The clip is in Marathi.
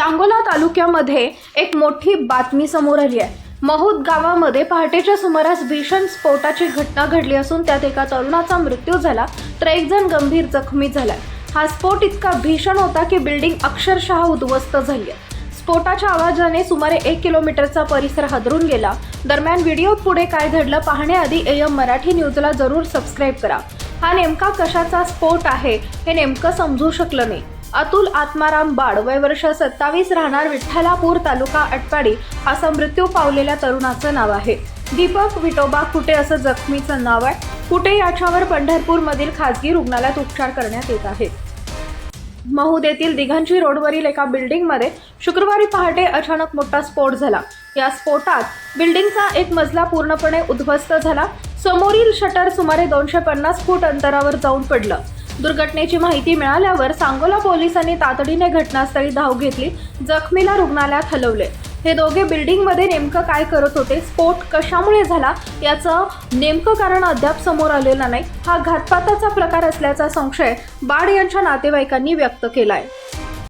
सांगोला तालुक्यामध्ये एक मोठी बातमी समोर आली आहे. महूद गावामध्ये पहाटेच्या सुमारास भीषण स्फोटाची घटना घडली असून त्यात एका तरुणाचा मृत्यू झाला तर एक जण गंभीर जखमी झालाय हा स्फोट इतका भीषण होता की बिल्डिंग अक्षरशः उद्ध्वस्त झाली आहे. स्फोटाच्या आवाजाने सुमारे एक किलोमीटरचा परिसर हादरून गेला. दरम्यान व्हिडिओ पुढे काय घडलं पाहण्याआधी एम मराठी न्यूजला जरूर सबस्क्राईब करा. हा नेमका कशाचा स्फोट आहे हे नेमकं समजू शकलं नाही. अतुल आत्माराम बाड वय वर्ष सत्तावीस राहणार विठ्ठलापूर तालुका अटपाडी असं मृत्यू पावलेल्या तरुणाचं नाव आहे. दीपक विटोबा कुटे असं जखमीचं नाव आहे. कुटे याच्यावर पंढरपूरमधील खासगी रुग्णालयात उपचार करण्यात येत आहेत महूद येथील दिघांची रोडवरील एका बिल्डिंगमध्ये शुक्रवारी पहाटे अचानक मोठा स्फोट झाला. या स्फोटात बिल्डिंगचा एक मजला पूर्णपणे उद्ध्वस्त झाला. समोरील शटर सुमारे दोनशे पन्नास फूट अंतरावर जाऊन पडलं. दुर्घटनेची माहिती मिळाल्यावर सांगोला पोलिसांनी तातडीने घटनास्थळी धाव घेतली जखमीला रुग्णालयात हलवले. हे दोघे बिल्डिंगमध्ये नेमकं काय करत होते स्फोट कशामुळे झाला याचं नेमकं कारण अद्याप समोर आलेलं नाही. हा घातपाताचा प्रकार असल्याचा संशय बाड यांच्या नातेवाईकांनी व्यक्त केलाय.